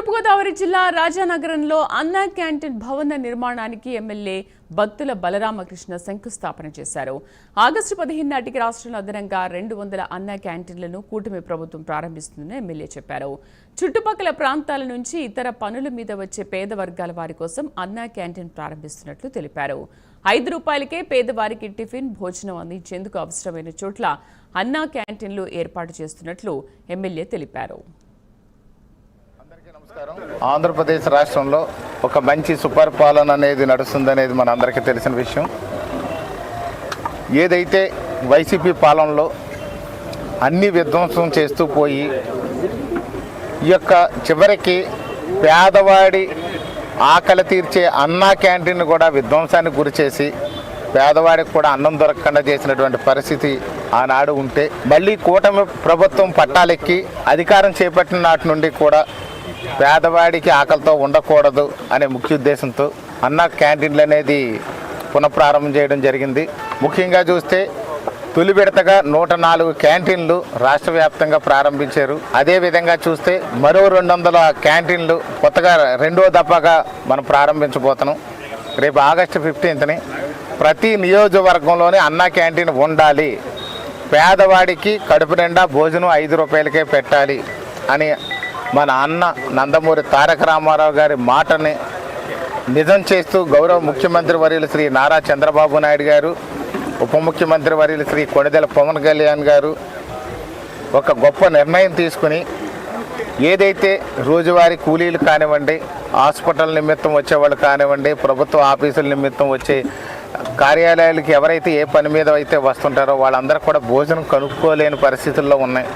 తూర్పుగోదావరి జిల్లా రాజానగరంలో అన్నా క్యాంటీన్ భవన నిర్మాణానికి ఎమ్మెల్యే భక్తుల బలరామకృష్ణ శంకుస్థాపన చేశారు. ఆగస్టు పదిహేను నాటికి రాష్ట్రంలో అదనంగా రెండు వందల అన్నా క్యాంటీన్లను కూటమి ప్రభుత్వం ప్రారంభిస్తుందని ఎమ్మెల్యే చెప్పారు. చుట్టుపక్కల ప్రాంతాల నుంచి ఇతర పనుల మీద వచ్చే పేద వర్గాల వారి కోసం అన్నా క్యాంటీన్ ప్రారంభిస్తున్నట్లు తెలిపారు. ఐదు రూపాయలకే పేదవారికి టిఫిన్ భోజనం అందించేందుకు అవసరమైన చోట్ల అన్నా క్యాంటీన్లు ఏర్పాటు చేస్తున్నట్లు ఎమ్మెల్యే తెలిపారు. నమస్కారం. ఆంధ్రప్రదేశ్ రాష్ట్రంలో ఒక మంచి సుపరిపాలన అనేది నడుస్తుందనేది మన అందరికీ తెలిసిన విషయం. ఏదైతే వైసీపీ పాలనలో అన్ని విధ్వంసం చేస్తూ పోయి ఈ యొక్క చివరికి పేదవాడి ఆకలి తీర్చే అన్నా క్యాంటీన్ కూడా విధ్వంసానికి గురిచేసి పేదవాడికి కూడా అన్నం దొరకకుండా చేసినటువంటి పరిస్థితి ఆనాడు ఉంటే మళ్ళీ కూటమి ప్రభుత్వం పట్టాలెక్కి అధికారం చేపట్టిన నాటి నుండి కూడా పేదవాడికి ఆకలితో ఉండకూడదు అనే ముఖ్య ఉద్దేశంతో అన్న క్యాంటీన్లు అనేది పునఃప్రారంభం చేయడం జరిగింది. ముఖ్యంగా చూస్తే తొలి విడతగా నూట నాలుగు క్యాంటీన్లు రాష్ట్ర వ్యాప్తంగా ప్రారంభించారు. అదే విధంగా చూస్తే మరో రెండు వందల క్యాంటీన్లు కొత్తగా రెండో దఫాగా మనం ప్రారంభించబోతున్నాం. రేపు ఆగస్టు ఫిఫ్టీన్త్ని ప్రతి నియోజకవర్గంలోనే అన్న క్యాంటీన్ ఉండాలి. పేదవాడికి కడుపు నిండా భోజనం ఐదు రూపాయలకే పెట్టాలి అని మన అన్న నందమూరి తారక రామారావు గారి మాటని నిజం చేస్తూ గౌరవ ముఖ్యమంత్రి వర్యులు శ్రీ నారా చంద్రబాబు నాయుడు గారు ఉప ముఖ్యమంత్రి వర్యులు శ్రీ కొణిదెల పవన్ కళ్యాణ్ గారు ఒక గొప్ప నిర్ణయం తీసుకుని ఏదైతే రోజువారీ కూలీలు కానివ్వండి హాస్పిటల్ నిమిత్తం వచ్చేవాళ్ళు కానివ్వండి ప్రభుత్వ ఆఫీసుల నిమిత్తం వచ్చే కార్యాలయాలకి ఎవరైతే ఏ పని మీద అయితే వస్తుంటారో వాళ్ళందరూ కూడా భోజనం కనుక్కోలేని పరిస్థితుల్లో ఉన్నాయి.